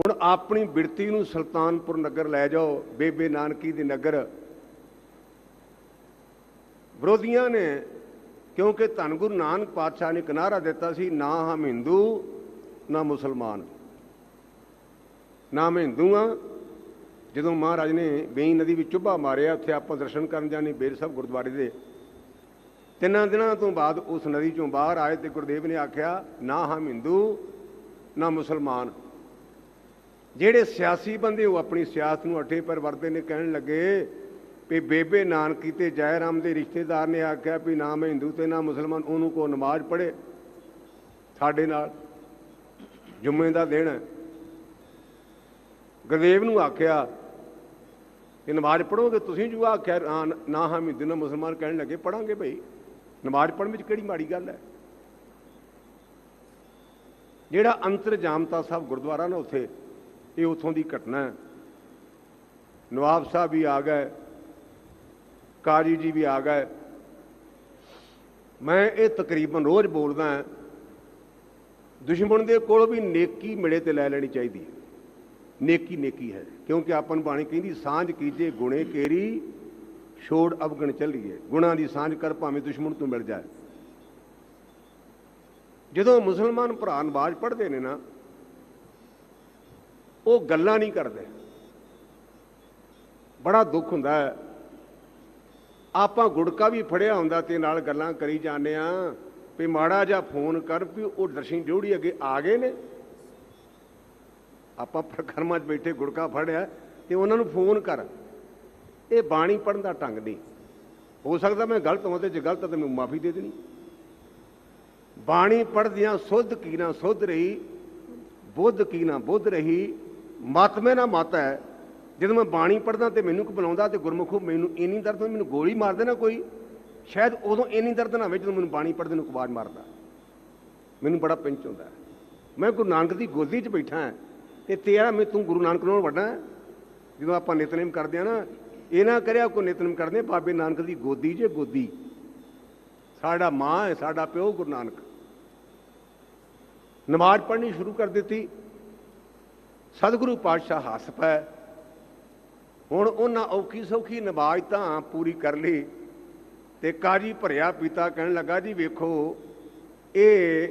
ਹੁਣ ਆਪਣੀ ਬਿਰਤੀ ਨੂੰ ਸੁਲਤਾਨਪੁਰ ਨਗਰ ਲੈ ਜਾਓ, ਬੇਬੇ ਨਾਨਕੀ ਦੇ ਨਗਰ। ਵਿਰੋਧੀਆਂ ਨੇ, ਕਿਉਂਕਿ ਧੰਨ ਗੁਰੂ ਨਾਨਕ ਪਾਤਸ਼ਾਹ ਨੇ ਕਿਨਾਰਾ ਦਿੱਤਾ ਸੀ, ਨਾ ਹਮ ਹਿੰਦੂ, ਨਾ ਮੁਸਲਮਾਨ। ਨਾ ਮੈਂ ਹਿੰਦੂ ਹਾਂ ਜਦੋਂ ਮਹਾਰਾਜ ਨੇ ਬੇਈ ਨਦੀ ਵਿੱਚ ਚੁੱਭਾ ਮਾਰਿਆ, ਉੱਥੇ ਆਪਾਂ ਦਰਸ਼ਨ ਕਰਨ ਜਾਣੇ ਬੇਰ ਸਾਹਿਬ ਗੁਰਦੁਆਰੇ ਦੇ। ਤਿੰਨਾਂ ਦਿਨਾਂ ਤੋਂ ਬਾਅਦ ਉਸ ਨਦੀ ਚੋਂ ਬਾਹਰ ਆਏ ਤੇ ਗੁਰਦੇਵ ਨੇ ਆਖਿਆ, ਨਾ ਹਮ ਹਿੰਦੂ, ਨਾ ਮੁਸਲਮਾਨ। ਜਿਹੜੇ ਸਿਆਸੀ ਬੰਦੇ ਉਹ ਆਪਣੀ ਸਿਆਸਤ ਨੂੰ ਅੱਠੇ ਪਰ ਵਰਤੇ ਨੇ, ਕਹਿਣ ਲੱਗੇ ਵੀ ਬੇਬੇ ਨਾਨਕੀ ਤੇ ਜੈ ਰਾਮ ਦੇ ਰਿਸ਼ਤੇਦਾਰ ਨੇ ਆਖਿਆ ਵੀ ਨਾ ਮੈਂ ਹਿੰਦੂ ਤੇ ਨਾ ਮੁਸਲਮਾਨ, ਉਹਨੂੰ ਕੋ ਨਮਾਜ਼ ਪੜ੍ਹੇ ਸਾਡੇ ਨਾਲ, ਜੁਮੇ ਦਾ ਦਿਨ ਹੈ। ਗੁਰਦੇਵ ਨੂੰ ਆਖਿਆ ਕਿ ਨਮਾਜ਼ ਪੜੋਗੇ ਤੁਸੀਂ ਜੋ ਆਖਿਆ ਨਾ ਹਾਂ ਹਿੰਦੂ ਨਾ ਮੁਸਲਮਾਨ, ਕਹਿਣ ਲੱਗੇ ਪੜਾਂਗੇ ਭਈ ਨਮਾਜ਼ ਪੜਨ ਵਿੱਚ ਕਿਹੜੀ ਮਾੜੀ ਗੱਲ ਹੈ? ਜਿਹੜਾ ਅੰਤਰਜਾਮਤਾ ਸਾਹਿਬ ਗੁਰਦੁਆਰਾ ਨਾ ਉੱਥੇ ਇਹ ਉਥੋਂ ਦੀ ਘਟਨਾ ਹੈ। ਨਵਾਬ ਸਾਹਿਬ ਵੀ ਆ ਗਏ, ਕਾਜੀ ਜੀ ਵੀ ਆ ਗਏ। ਮੈਂ ਇਹ ਤਕਰੀਬਨ ਰੋਜ਼ ਬੋਲਦਾ ਹਾਂ, ਦੁਸ਼ਮਣ ਦੇ ਕੋਲ ਵੀ ਨੇਕੀ ਮਿਲੇ ਤੇ ਲੈ ਲੈਣੀ ਚਾਹੀਦੀ ਹੈ। ਨੇਕੀ ਨੇਕੀ ਹੈ, ਕਿਉਂਕਿ ਆਪਾਂ ਨੂੰ ਬਾਣੀ ਕਹਿੰਦੀ, ਸਾਂਝ ਕੀਜੇ ਗੁਣੇ ਕੇਰੀ, ਛੋੜ ਅਵਗਣ ਚੱਲੀਏ ਗੁਣਾ ਦੀ ਸਾਂਝ ਕਰ, ਭਾਵੇਂ ਦੁਸ਼ਮਣ ਤੋਂ ਮਿਲ ਜਾਏ। ਜਦੋਂ ਮੁਸਲਮਾਨ ਭਰਾ ਨਵਾਜ਼ ਪੜ੍ਹਦੇ ਨੇ ਨਾ ਉਹ ਗੱਲਾਂ ਨਹੀਂ ਕਰਦੇ। ਬੜਾ ਦੁੱਖ ਹੁੰਦਾ ਹੈ। ਆਪਾਂ ਗੁੜਕਾ ਵੀ ਫੜਿਆ ਹੁੰਦਾ ਤੇ ਨਾਲ ਗੱਲਾਂ ਕਰੀ ਜਾਂਦੇ ਆ ਵੀ ਮਾੜਾ ਜਿਹਾ ਫੋਨ ਕਰ ਵੀ ਉਹ ਦਰਸ਼ਨ ਜੋੜੀ ਅੱਗੇ ਆ ਗਏ ਨੇ। ਆਪਾਂ ਪ੍ਰਕਰਮਾਂ 'ਚ ਬੈਠੇ ਗੁੜਕਾ ਫੜਿਆ ਤੇ ਉਹਨਾਂ ਨੂੰ ਫੋਨ ਕਰ। ਇਹ ਬਾਣੀ ਪੜਨ ਦਾ ਢੰਗ ਨਹੀਂ। ਹੋ ਸਕਦਾ ਮੈਂ ਗਲਤ ਹਾਂ ਤੇ ਜੇ ਗਲਤ ਤਾਂ ਮੈਨੂੰ ਮਾਫੀ ਦੇ ਦੇਣੀ। ਬਾਣੀ ਪੜਦਿਆਂ ਸੁੱਧ ਕੀ ਨਾ ਸੁੱਧ ਰਹੀ, ਬੁੱਧ ਕੀ ਨਾ ਬੁੱਧ ਰਹੀ ਮਤ ਮੇਰਾ ਮਤ ਹੈ। ਜਦੋਂ ਮੈਂ ਬਾਣੀ ਪੜਦਾ ਤੇ ਮੈਨੂੰ ਕੋ ਬੁਲਾਉਂਦਾ ਤੇ ਗੁਰਮੁਖੋ ਮੈਨੂੰ ਇੰਨੀ ਦਰਦ ਹੋਈ, ਮੈਨੂੰ ਗੋਲੀ ਮਾਰ ਦੇਣਾ ਕੋਈ। ਸ਼ਾਇਦ ਉਦੋਂ ਇੰਨੀ ਦਰਦ ਨਾ ਹੋਵੇ ਜਦੋਂ ਮੈਨੂੰ ਬਾਣੀ ਪੜਦੇ ਨੂੰ ਆਵਾਜ਼ ਮਾਰਦਾ। ਮੈਨੂੰ ਬੜਾ ਪਿੰਚ ਹੁੰਦਾ ਮੈਂ ਗੁਰੂ ਨਾਨਕ ਦੀ ਗੋਦੀ 'ਚ ਬੈਠਾ ਹਾਂ ਤੇ ਤੇਰਾ ਮੈਂ ਤੂੰ ਗੁਰੂ ਨਾਨਕ ਨਾਲੋਂ ਵੱਡਾ ਜਦੋਂ ਆਪਾਂ ਨਿਤਨੇਮ ਕਰਦੇ ਆ ਨਾ ਇਹ ਨਾ ਕਰਿਆ ਕੋ ਨਿਤਨੇਮ ਕਰਦੇ ਆ, ਬਾਬੇ ਨਾਨਕ ਦੀ ਗੋਦੀ 'ਚ ਗੋਦੀ। ਸਾਡਾ ਮਾਂ ਹੈ ਸਾਡਾ ਪਿਓ ਗੁਰੂ ਨਾਨਕ। ਨਮਾਜ਼ ਪੜ੍ਹਨੀ ਸ਼ੁਰੂ ਕਰ ਦਿੱਤੀ। ਸਤਿਗੁਰੂ ਪਾਤਸ਼ਾਹ ਹੱਸ ਪੈ ਹੁਣ ਉਹਨਾਂ ਔਖੀ ਸੌਖੀ ਨਮਾਜ਼ ਤਾਂ ਪੂਰੀ ਕਰ ਲਈ ਤੇ ਕਾਜੀ ਭਰਿਆ ਪਿਤਾ ਕਹਿਣ ਲੱਗਾ, ਜੀ ਵੇਖੋ, ਇਹ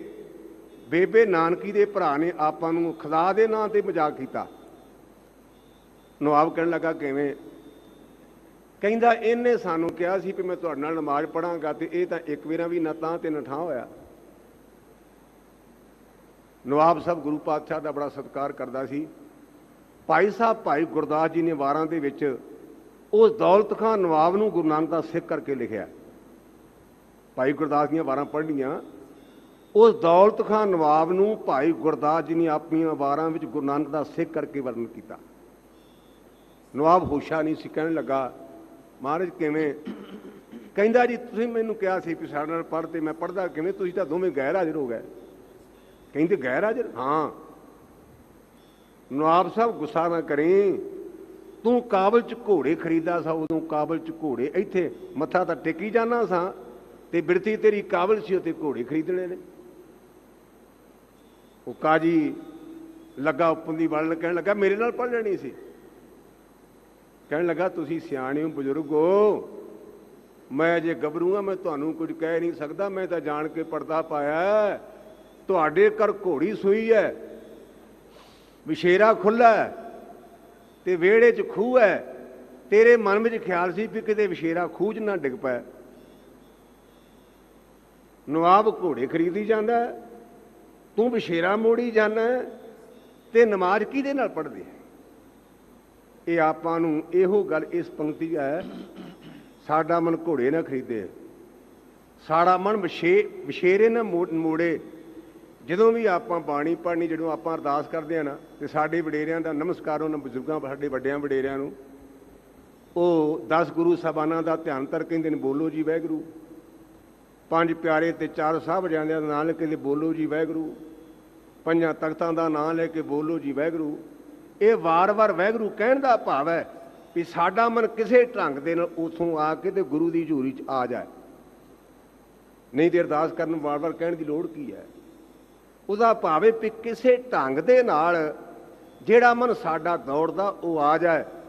ਬੇਬੇ ਨਾਨਕੀ ਦੇ ਭਰਾ ਨੇ ਆਪਾਂ ਨੂੰ ਖੁਦਾ ਦੇ ਨਾਂ ਤੇ ਮਜ਼ਾਕ ਕੀਤਾ। ਨਵਾਬ ਕਹਿਣ ਲੱਗਾ, ਕਿਵੇਂ? ਕਹਿੰਦਾ, ਇਹਨੇ ਸਾਨੂੰ ਕਿਹਾ ਸੀ ਵੀ ਮੈਂ ਤੁਹਾਡੇ ਨਾਲ ਨਮਾਜ਼ ਪੜਾਂਗਾ ਤੇ ਇਹ ਤਾਂ ਇੱਕ ਵੇਰਾ ਵੀ ਨਾ ਤਾਂ ਤੇ ਨਾ ਠਾਂ ਹੋਇਆ। ਨਵਾਬ ਸਾਹਿਬ ਗੁਰੂ ਪਾਤਸ਼ਾਹ ਦਾ ਬੜਾ ਸਤਿਕਾਰ ਕਰਦਾ ਸੀ। ਭਾਈ ਸਾਹਿਬ, ਭਾਈ ਗੁਰਦਾਸ ਜੀ ਨੇ ਵਾਰਾਂ ਦੇ ਵਿੱਚ ਉਸ ਦੌਲਤ ਖਾਨ ਨਵਾਬ ਨੂੰ ਗੁਰੂ ਨਾਨਕ ਦਾ ਸਿੱਖ ਕਰਕੇ ਲਿਖਿਆ। ਭਾਈ ਗੁਰਦਾਸ ਦੀਆਂ ਵਾਰਾਂ ਪੜ੍ਹਨੀਆਂ। ਉਸ ਦੌਲਤ ਖਾਨ ਨਵਾਬ ਨੂੰ ਭਾਈ ਗੁਰਦਾਸ ਜੀ ਨੇ ਆਪਣੀਆਂ ਵਾਰਾਂ ਵਿੱਚ ਗੁਰੂ ਨਾਨਕ ਦਾ ਸਿੱਖ ਕਰਕੇ ਵਰਣਨ ਕੀਤਾ। ਨਵਾਬ ਹੋਸ਼ਾ ਨਹੀਂ ਸੀ, ਕਹਿਣ ਲੱਗਾ, ਮਹਾਰਾਜ, ਕਿਵੇਂ? ਕਹਿੰਦਾ ਜੀ, ਤੁਸੀਂ ਮੈਨੂੰ ਕਿਹਾ ਸੀ ਕਿ ਸਾਡੇ ਨਾਲ ਪੜ੍ਹ ਤੇ ਮੈਂ ਪੜ੍ਹਦਾ, ਕਿਵੇਂ? ਤੁਸੀਂ ਤਾਂ ਦੋਵੇਂ ਗੈਰ ਹਾਜ਼ਰ ਹੋ ਗਏ। ਕਹਿੰਦੇ ਗੈਰ ਹਾਜ਼ਰ? ਹਾਂ। ਨਵਾਬ ਸਾਹਿਬ ਗੁੱਸਾ ਨਾ ਕਰੀ। ਤੂੰ ਕਾਬਲ ਚ ਘੋੜੇ ਖਰੀਦਾ ਸਾ, ਉਦੋਂ ਕਾਬਲ ਚ ਘੋੜੇ। ਇੱਥੇ ਮੱਥਾ ਤਾਂ ਟੇਕੀ ਜਾਣਾ ਸਾਂ ਤੇ ਬਿਰਤੀ ਤੇਰੀ ਕਾਬਲ ਸੀ ਤੇ ਘੋੜੇ ਖਰੀਦਣੇ ਨੇ। ਉਹ ਕਾਜੀ ਲੱਗਾ ਉੱਪਰ ਦੀ ਵੜਨ, ਕਹਿਣ ਲੱਗਾ, ਮੇਰੇ ਨਾਲ ਪੜ ਲੈਣੀ ਸੀ। ਕਹਿਣ ਲੱਗਾ, ਤੁਸੀਂ ਸਿਆਣੇ ਹੋ, ਬਜ਼ੁਰਗ ਹੋ। ਮੈਂ ਜੇ ਗੱਭਰੂ ਆ ਮੈਂ ਤੁਹਾਨੂੰ ਕੁਝ ਕਹਿ ਨਹੀਂ ਸਕਦਾ। ਮੈਂ ਤਾਂ ਜਾਣ ਕੇ ਪਰਦਾ ਪਾਇਆ ਤੁਹਾਡੇ ਘਰ ਘੋੜੀ ਸੂਈ ਹੈ ਵਿਸ਼ੇਰਾ ਖੁੱਲਾ ਹੈ ਤੇ ਵਿਹੜੇ 'ਚ ਖੂਹ ਹੈ। ਤੇਰੇ ਮਨ ਵਿੱਚ ਖਿਆਲ ਸੀ ਵੀ ਕਿਤੇ ਵਿਸ਼ੇਰਾ ਖੂਹ 'ਚ ਨਾ ਡਿੱਗ ਪਏ ਨਵਾਬ ਘੋੜੇ ਖਰੀਦੀ ਜਾਂਦਾ ਤੂੰ ਵਿਸ਼ੇਰਾ ਮੋੜੀ ਜਾਂਦਾ ਹੈ, ਤੇ ਨਮਾਜ਼ ਕਿਹਦੇ ਨਾਲ ਪੜ੍ਹਦੇ ਇਹ ਆਪਾਂ ਨੂੰ ਇਹੋ ਗੱਲ ਇਸ ਪੰਕਤੀ ਹੈ ਸਾਡਾ ਮਨ ਘੋੜੇ ਨਾ ਖਰੀਦੇ ਸਾਡਾ ਮਨ ਵਿਸ਼ੇ ਵਿਸ਼ੇਰੇ ਨਾ ਮੋ- ਮੋੜੇ। ਜਦੋਂ ਵੀ ਆਪਾਂ ਬਾਣੀ ਪੜ੍ਹਨੀ, ਜਦੋਂ ਆਪਾਂ ਅਰਦਾਸ ਕਰਦੇ ਆ ਨਾ, ਤੇ ਸਾਡੇ ਵਡੇਰਿਆਂ ਦਾ ਨਮਸਕਾਰ ਉਹਨਾਂ ਬਜ਼ੁਰਗਾਂ, ਸਾਡੇ ਵੱਡਿਆਂ ਵਡੇਰਿਆਂ ਨੂੰ। ਉਹ 10 ਗੁਰੂ ਸਾਹਿਬਾਨਾਂ ਦਾ ਧਿਆਨ ਧਰ ਕਹਿੰਦੇ ਨੇ ਬੋਲੋ ਜੀ ਵਾਹਿਗੁਰੂ। ਪੰਜ ਪਿਆਰੇ ਤੇ ਚਾਰ ਸਾਹਿਬਜ਼ਾਦਿਆਂ ਦਾ ਨਾਮ ਲੈ ਕੇ ਬੋਲੋ ਜੀ ਵਾਹਿਗੁਰੂ। ਪੰਜਾਂ ਤਖਤਾਂ ਦਾ ਨਾਮ ਲੈ ਕੇ ਬੋਲੋ ਜੀ ਵਾਹਿਗੁਰੂ। ਇਹ ਵਾਰ-ਵਾਰ ਵਾਹਿਗੁਰੂ ਕਹਿਣ ਦਾ ਭਾਵ ਹੈ ਵੀ ਸਾਡਾ ਮਨ ਕਿਸੇ ਢੰਗ ਦੇ ਨਾਲ ਉਥੋਂ ਆ ਕੇ ਤੇ ਗੁਰੂ ਦੀ ਝੂਰੀ 'ਚ ਆ ਜਾਏ। ਨਹੀਂ ਤੇ ਅਰਦਾਸ ਕਰਨ ਵਾਰ-ਵਾਰ ਕਹਿਣ ਦੀ ਲੋੜ ਕੀ ਹੈ? ਉਹਦਾ ਭਾਵੇਂ ਵੀ ਕਿਸੇ ਢੰਗ ਦੇ ਨਾਲ ਜਿਹੜਾ ਮਨ ਸਾਡਾ ਦੌੜਦਾ ਉਹ ਆ ਜਾਏ।